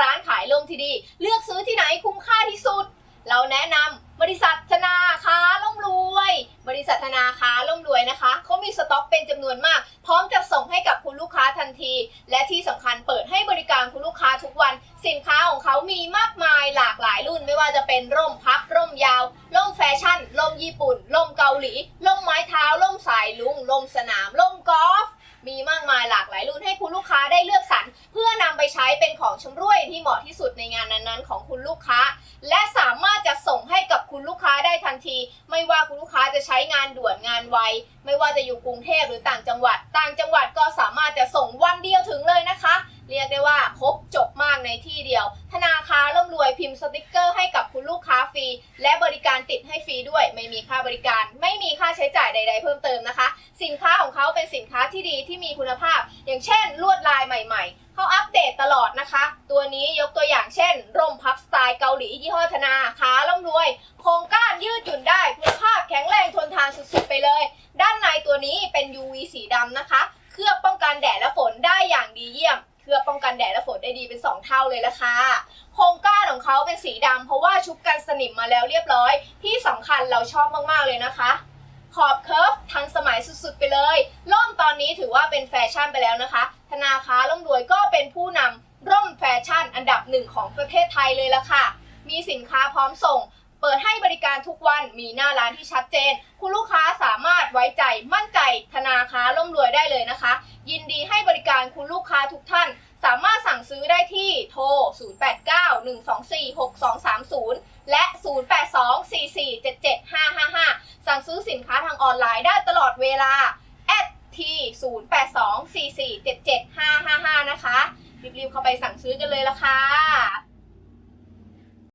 ร้านขายลมที่ดี เลือกซื้อที่ไหนคุ้มค่าที่สุด เราแนะนำบริษัทธนาคาร่มรวย บริษัทธนาคาร่มรวยนะคะเขามีสต็อกเป็นจำนวนมาก พร้อมจะส่งให้กับคุณลูกค้าทันที และที่สำคัญเปิดให้บริการคุณลูกค้าทุกวัน สินค้าของเขามีมากมายหลากหลายรุ่น ไม่ว่าจะเป็นร่มพับร่มยาว ร่มแฟชั่น ร่มญี่ปุ่น ร่มเกาหลีร่มไม้เท้า ร่มสายลุง ร่มสนาม ร่มกอล์ฟ มีมายหลากหลายรุ่นให้คุณลูกค้าได้เลือกสรรเพื่อนำไปใช้เป็นของชำร่วยที่เหมาะที่สุดในงานนั้นๆ ของคุณลูกค้า และสามารถจะส่งให้กับคุณลูกค้าได้ทันที ไม่ว่าคุณลูกค้าจะใช้งานด่วนงานไวไม่ว่าจะอยู่กรุงเทพหรือต่างจังหวัด ต่างจังหวัดก็สามารถจะส่งวันเดียวถึง ธนาคารร่ำรวยพิมพ์สติกเกอร์ให้กับคุณลูกค้าฟรี และบริการติดให้ฟรีด้วย ไม่มีค่าบริการ ไม่มีค่าใช้จ่ายใด ๆ เพิ่มเติมนะคะ สินค้าของเขาเป็นสินค้าที่ดีที่มีคุณภาพ อย่างเช่น ลวดลายใหม่ ๆ เขาอัปเดตตลอดนะคะ ตัวนี้ยกตัวอย่างเช่น ร่มพับสไตล์เกาหลียี่ห้อธนาขาล่ำรวย โครงก้านยืดหยุ่นได้คุณภาพแข็งแรงทนทานสุดๆไปเลย ด้านในตัวนี้เป็น UV สีดำนะคะ เคลือบป้องกันแดดและฝนได้อย่างดีเยี่ยม เคลือบป้องกันแดดและฝน ได้ดีเป็น 2 เท่าเลยละค่ะโครงก้านของเขาเป็นสีดำเพราะว่าชุบกันสนิมมาแล้วเรียบร้อย ที่สำคัญเราชอบมากๆเลยนะคะ ขอบเคิร์ฟทันสมัยสุดๆไปเลยร่มตอนนี้ถือว่าเป็นแฟชั่นไปแล้วนะคะ ธนาคารร่มรวยก็เป็นผู้นำร่มแฟชั่นอันดับหนึ่งของประเทศไทยเลยละค่ะ มีสินค้าพร้อมส่งเปิดให้บริการทุกวันมีหน้าร้านที่ชัดเจน คุณลูกค้าสามารถไว้ใจมั่นใจธนาคารร่มรวยได้เลยนะคะ ยินดีให้บริการคุณลูกค้าทุกท่าน สามารถสั่งซื้อได้ที่โทร 0891246230 และ 0824477555 สั่งซื้อสินค้าทางออนไลน์ได้ตลอดเวลาแอดที่0824477555 นะคะรีบๆเข้าไปสั่งซื้อกันเลยละค่ะ